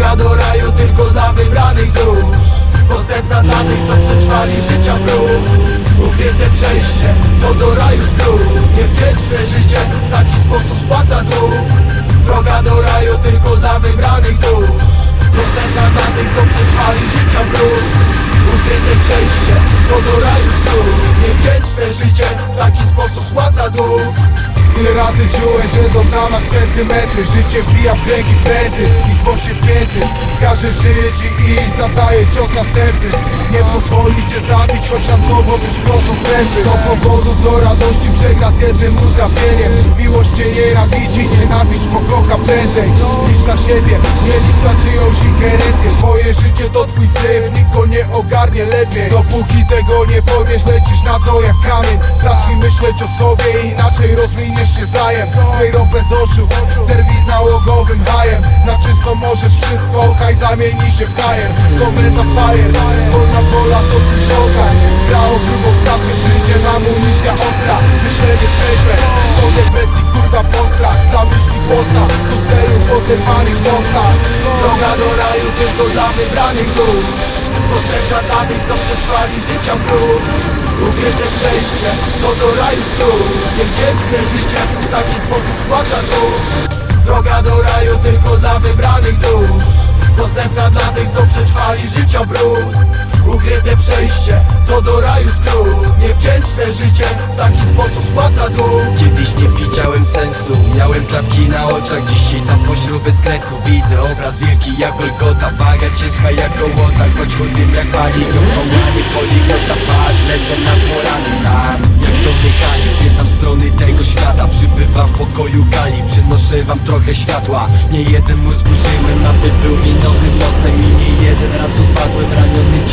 droga do raju tylko dla wybranych dusz. Postępna dla tych, co przetrwali życia prób Ukryte przejście, to do raju skrót Niewdzięczne życie w taki sposób spłaca dół Droga do raju tylko dla wybranych dusz. Dostępna dla tych, co przetrwali życia brud Ukryte przejście, to do raju skrót Niewdzięczne życie w taki sposób spłaca dół Ile razy czułeś, że dogna masz centymetry. Życie wbija w kręgi pręty i gwoździe wpięty. Każe żyć i iść, zadaje cios następny. Nie pozwoli cię zabić, choć nad tobą już grożą zręczy Sto powodów do radości przegra z jednym utrapieniem. Miłość cię nienawidzi, nienawiść pokocha prędzej. Licz na siebie, nie licz na czyjąś ingerencję. Twoje życie lecisz na to jak kamień. Zacznij myśleć o sobie, inaczej rozwiniesz się zajem. Zero bez oczu, serwis nałogowym hajem Na czysto możesz wszystko, haj zamieni się w hajer Kometa fire, wolna wola to twój szokaj. Gra o grubą stawkę, przyjdzie na amunicja ostra. Myślenie trzeźwe, to depresji kurwa postrach Dla myśli posta, do celu pozerwanych postaw Droga do raju tylko dla wybranych dusz. Dostępna dla tych, co przetrwali życia brud Ukryte przejście, to do raju skrót Niewdzięczne życie, w taki sposób spłaca dług Droga do raju tylko dla wybranych dusz. Dostępna dla tych, co przetrwali życia brud. Ukryte przejście, to do raju skrót Niewdzięczne życie, w taki sposób spłaca dług Kiedyś nie widziałem sensu. Miałem klapki na oczach, dzisiaj tam pośród bez kresu Widzę obraz wielki jak Golgota. Waga ciężka jak gołota Choć chudym jak pali ją kołanie Poliglota patrz, Przybywa w pokoju gali Przynoszę wam trochę światła. Nie jeden mózg użyłem Aby był mi nowym mostem I nie jeden raz upadłem raniony